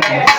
Yeah.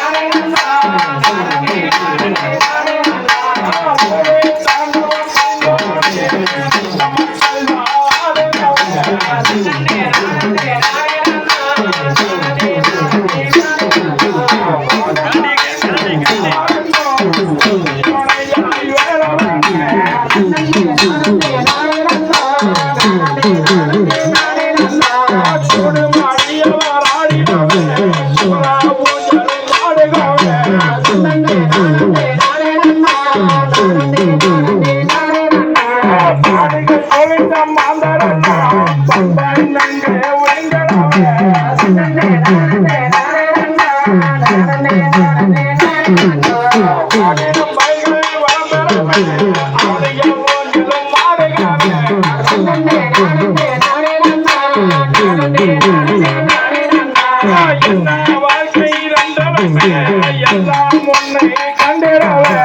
எல்லாம் உன்னை கண்டிரவே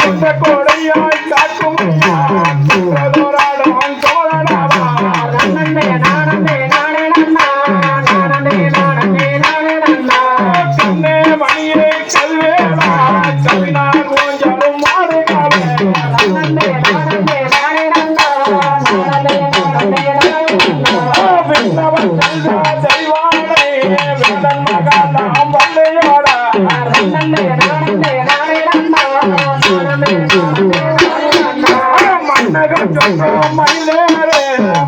குன்ற கோடையாய் காக்கும் குன்றதோராடும் மணியை செல்வே. மன்னகம் சொன்ன மயிலேறே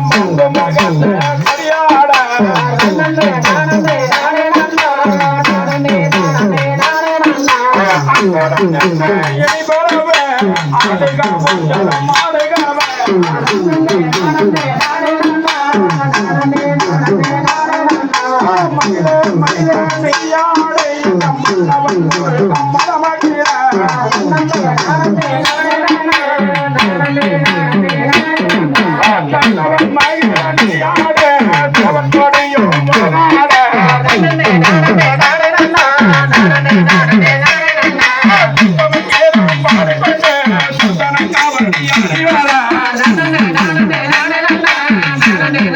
மந்த மகன் கரியாடா இனி பரவே